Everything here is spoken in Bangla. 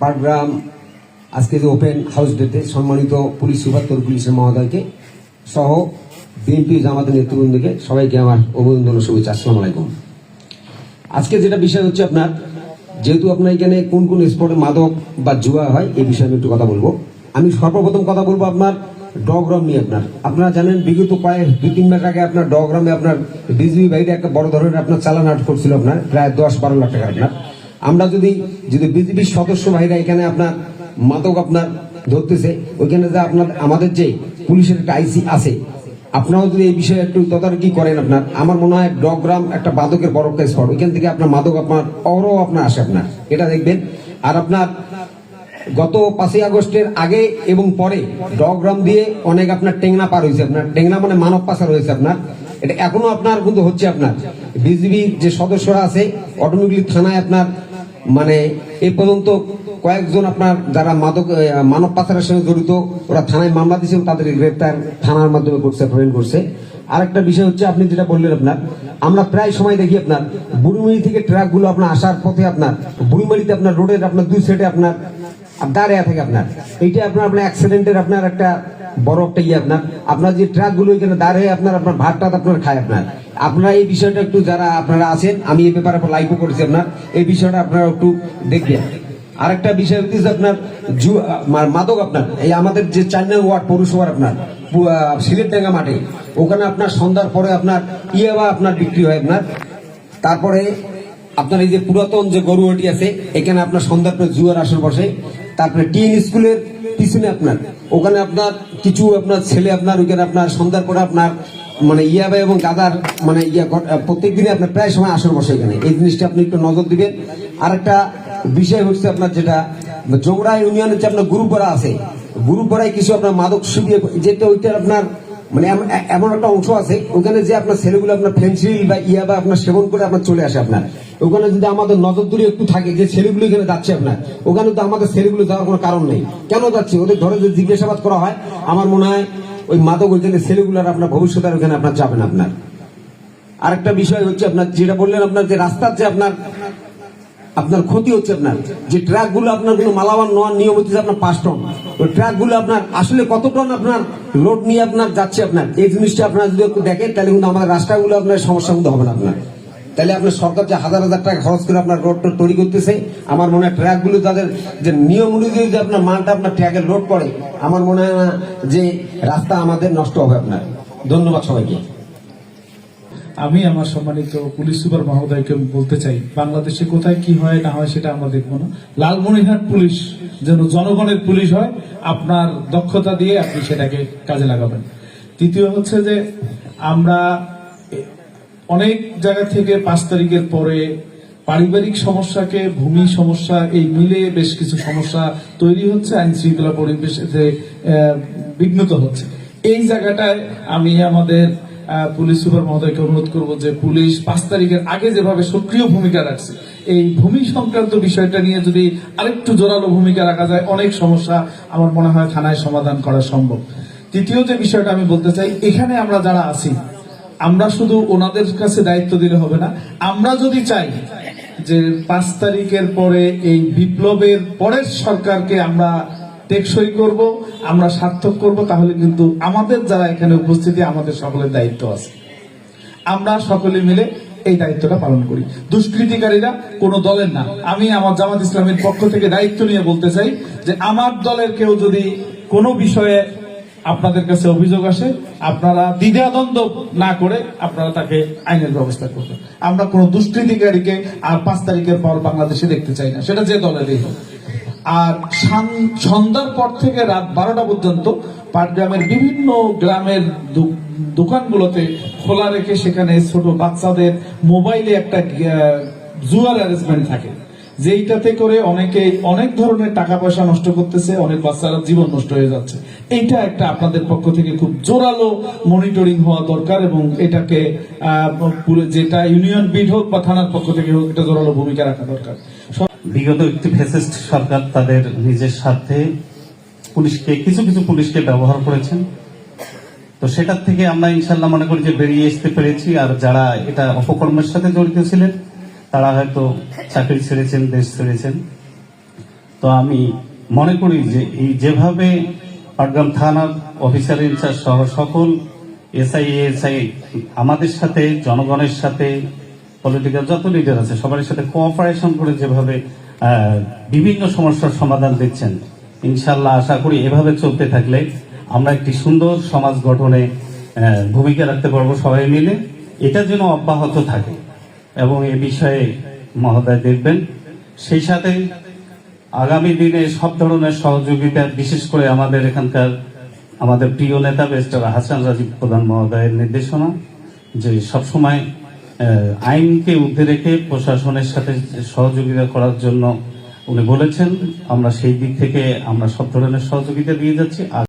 পাটগ্রাম, আজকে যে ওপেন হাউস ডেতে সম্মানিত পুলিশ সুপার পুলিশের মহোদয়কে সহ বিএনপি জামাতের নেতৃবৃন্দকে সবাইকে আমার অভিনন্দন শুভেচ্ছা। আসসালামু আলাইকুম। আজকে যেটা বিষয় হচ্ছে আপনার, যেহেতু আপনার এখানে কোন কোন স্পোর্টে মাদক বা জুয়া হয়, এই বিষয়ে আমি একটু কথা বলব। আমি সর্বপ্রথম কথা বলব আপনার ডগ্রাম নিয়ে আপনার। আপনারা জানেন বিগত কয়েক দুই তিন মাস আগে আপনার ডগ্রামে আপনার বিজেপি বাইরে একটা বড় ধরনের আপনার চালান আট করছিল আপনার, প্রায় দশ বারো লাখ টাকা আপনার। আমরা যদি যদি বিজেপির সদস্য ভাইরা এখানে আপনার মাদক আপনার ধরতেছে, ওইখানে যে আপনার, আমাদের যে পুলিশের একটা আইসি আছে, আপনারাও যদি এই বিষয়ে একটু তদারকি করেন আপনার, আমার মনে হয় ডগ্রাম একটা মাদকের বড় একটা স্পট ওইখান থেকে আপনার মাদক আপনার, অরও আপনার আসে আপনার, এটা দেখবেন। আর আপনার, গত পাঁচই আগস্টের আগে এবং পরে ডগ্রাম দিয়ে অনেক আপনার টেংনা পার হয়েছে, আপনার টেংনা মানে মানব পাচার হয়েছে আপনার। এটা এখনও আপনার কিন্তু হচ্ছে আপনার। বিজিবি যে সদস্যরা আছে অটোমেটিকলি থানায় আপনার মানে এই পর্যন্ত কয়েকজন আপনার যারা মাদক মানব পাচারের সঙ্গে জড়িত, ওরা থানায় মামলা দিয়েছেন তাদের গ্রেপ্তার থানার মাধ্যমে করছে প্রেরণ করছে। আরেকটা বিষয় হচ্ছে, আপনি যেটা বললেন আপনার, আমরা প্রায় সময় দেখি আপনার বুড়িমারি থেকে ট্রাকগুলো আপনার আসার পথে আপনার বুড়িমারিতে আপনার রোডের আপনার দুই সাইডে আপনার দাঁড়িয়ে থাকে আপনার। এইটা আপনার আপনার অ্যাক্সিডেন্টের আপনার একটা বড় একটা ইয়ে আপনার আপনার যে ট্রাকগুলো এখানে দাঁড়িয়ে আপনার আপনার ভাতটা আপনার খায় আপনার। আপনারা এই বিষয়টা একটু যারা আপনারা আছেন, আমি এই ব্যাপারে লাইভও করেছি আপনার, এই বিষয়টা আপনারা একটু দেখবেন। আরেকটা বিষয় হচ্ছে আপনার জু- মাদক আপনার, এই আমাদের যে চার নং ওয়ার্ড, পৌরসভার আপনার সিলেটডাঙ্গা মাঠে, ওখানে আপনার সন্ধ্যার পরে আপনার ইয়াবা আপনার বিক্রি হয় আপনার। তারপরে আপনার এই যে পুরাতন যে গরুয়াটি আছে, এখানে আপনার সন্ধ্যার পরে জুয়ার আসর বসে, তারপরে টিএন স্কুলের পিছনে আপনার। ওখানে আপনার কিছু আপনার ছেলে আপনার, ওইখানে আপনার সন্ধ্যার পরে আপনার মানে ইয়া ইয়াবা এবং গাদার মানে ইয়া প্রত্যেক দিনে আপনার প্রায় সময় আসর বসে এখানে। এই জিনিসটা আপনি একটু নজর দিবেন। আর একটা বিষয় হচ্ছে আপনার যেটা, জোগড়া ইউনিয়নের যে আপনার গুরুপাড়া আছে, গুরুপাড়ায় কিছু আপনার মাদক শিবির যেটা ওইটা আপনার মানে এম- এমন একটা অংশ আছে, ওখানে যে আপনার ছেলেগুলো আপনার ফেন্সিল বা ইয়া বা আপনার সেবন করে আপনার চলে আসে আপনার। ওখানে যদি আমাদের নজরদূরি একটু থাকে যে ছেলেগুলো এখানে যাচ্ছে আপনার, ওখানে তো আমাদের ছেলেগুলো যাওয়ার কোনো কারণ নেই। কেন যাচ্ছে? ওদের ধরে যদি জিজ্ঞাসাবাদ করা হয়, আমার মনে হয় ওই মাদক ওইখানে ছেলেগুলোর আপনার ভবিষ্যতের ওখানে আপনার যাবেন আপনার। আরেকটা বিষয় হচ্ছে আপনার যেটা বললেন আপনার যে রাস্তার যে আপনার আপনার ক্ষতি হচ্ছে আপনার। যে ট্রাকগুলো আপনার কোনো মালাবান নিয়ম হচ্ছে আপনার পাঁচ টন। ওই ট্রাকগুলো আপনার আসলে কত টন আপনার লোড নিয়ে আপনার যাচ্ছে আপনার? এই জিনিসটা আপনার যদি একটু দেখেন, তাহলে কিন্তু আমাদের রাস্তাগুলো আপনার সমস্যা কিন্তু হবে না আপনার। তাহলে আপনার সরকার যে হাজার হাজার টাকা খরচ করে আপনার রোড তৈরি করতেছে, আমার মনে হয় ট্রাকগুলো তাদের যে নিয়ম অনুযায়ী যে আপনার মালটা আপনার ট্র্যাকের লোড করে, আমার মনে হয় না যে রাস্তা আমাদের নষ্ট হবে আপনার। ধন্যবাদ সবাইকে। আমি আমার সম্মানিত পুলিশ সুপার মহোদয়কে বলতে চাই, বাংলাদেশে কোথায় কি হয়, না হয় সেটা আমরা দেখব না। লালমনিরহাট পুলিশ যেন জনগণের পুলিশ হয়, আপনার দক্ষতা দিয়ে আপনি সেটাকে কাজে লাগাবেন। তৃতীয় হচ্ছে যে, আমরা অনেক জায়গা থেকে পাঁচ তারিখের পরে পারিবারিক সমস্যাকে, ভূমি সমস্যা, এই মিলে বেশ কিছু সমস্যা তৈরি হচ্ছে আইন শৃঙ্খলা পরিবেশে বিঘ্নত হচ্ছে। এই জায়গাটায় আমি আমাদের পুলিশ সুপার মহোদয়কে অনুরোধ করব যে পুলিশ পাঁচ তারিখের আগে যেভাবে সক্রিয় ভূমিকা রাখছে, এই ভূমি সংক্রান্ত বিষয়টা নিয়ে যদি আরেকটু জোরালো ভূমিকা রাখা যায়, অনেক সমস্যা আমার মনে হয় থানায় সমাধান করা সম্ভব। তৃতীয় যে বিষয়টা আমি বলতে চাই, এখানে আমরা যারা আছি, আমরা শুধু ওনাদের কাছে দায়িত্ব দিলে হবে না, আমরা যদি চাই যে পাঁচ তারিখের পরে এই বিপ্লবের পরের সরকারকে আমরা টেকসই করব, আমরা সার্থক করব, তাহলে কিন্তু আমাদের যারা এখানে উপস্থিতি, আমাদের সকলের দায়িত্ব আছে। আমরা সকলে মিলে এই দায়িত্বটা পালন করি। দুষ্কৃতিকারীরা কোনো দলের না। আমি আমার জামাত ইসলামের পক্ষ থেকে দায়িত্ব নিয়ে বলতে চাই যে, আমার দলের কেউ যদি কোনো বিষয়ে আপনাদের কাছে অভিযোগ আসে, আপনারা দ্বিধাদ্বন্দ্ব না করে আপনারা তাকে আইনের ব্যবস্থা করবেন। আমরা কোনো দুষ্কৃতিকারীকে আর পাঁচ তারিখের পর বাংলাদেশে দেখতে চাই না। সেটা যে দলেরই হোক। আর সন্ধ্যার পর থেকে রাত বারোটা পর্যন্ত পাটগ্রামের বিভিন্ন গ্রামের দোকানগুলোতে খোলা রেখে সেখানে ছোট বাচ্চাদের মোবাইলে একটা জুয়ার অ্যারেঞ্জমেন্ট থাকে। যেইটাতে করে অনেকে অনেক ধরনের টাকা পয়সা নষ্ট করতেছে, অনেক বাচ্চারা জীবন নষ্ট হয়ে যাচ্ছে। এইটা একটা আপনাদের পক্ষ থেকে খুব জোরালো মনিটরিং হওয়া দরকার এবং এটাকে যেটা ইউনিয়ন বিড হোক বা থানার পক্ষ থেকে হোক, এটা জোরালো ভূমিকা রাখা দরকার। বিগত একটি ফেসিস্ট সরকার তাদের নিজের স্বার্থে পুলিশকে, কিছু কিছু পুলিশকে ব্যবহার করেছেন। তো সেটার থেকে আমরা ইনশাল্লাহ মনে করি যে বেরিয়ে আসতে পেরেছি। আর যারা এটা অপকর্মের সাথে জড়িত ছিলেন, তারা হয়তো চাকরি ছেড়েছেন, দেশ ছেড়েছেন। তো আমি মনে করি যে এই যেভাবে পাটগ্রাম থানার অফিসার ইনচার্জ সহ সকল এসআই এসআই আমাদের সাথে, জনগণের সাথে পলিটিক্যাল যত লিডার আছে সবার সাথে কোঅপারেশন করে যেভাবে বিভিন্ন সমস্যার সমাধান দিচ্ছেন ইনশাল্লাহ আশা করি এভাবে চলতে থাকলে আমরা একটি সুন্দর সমাজ গঠনে ভূমিকা রাখতে পারব সবাই মিলে। এটা যেন অব্যাহত থাকে। এবং এ বিষয়ে মহোদয় দেখবেন, সেই সাথে আগামী দিনে সব ধরনের সহযোগিতা, বিশেষ করে আমাদের এখানকার আমাদের প্রিয় নেতা বেস্টার হাসান রাজীব প্রধান মহোদয়ের নির্দেশনা, যে সবসময় আইনকে ঊর্ধ্বে রেখে প্রশাসনের সাথে সহযোগিতা করার জন্য উনি বলেছেন, আমরা সেই দিক থেকে আমরা সব ধরনের সহযোগিতা দিয়ে যাচ্ছি।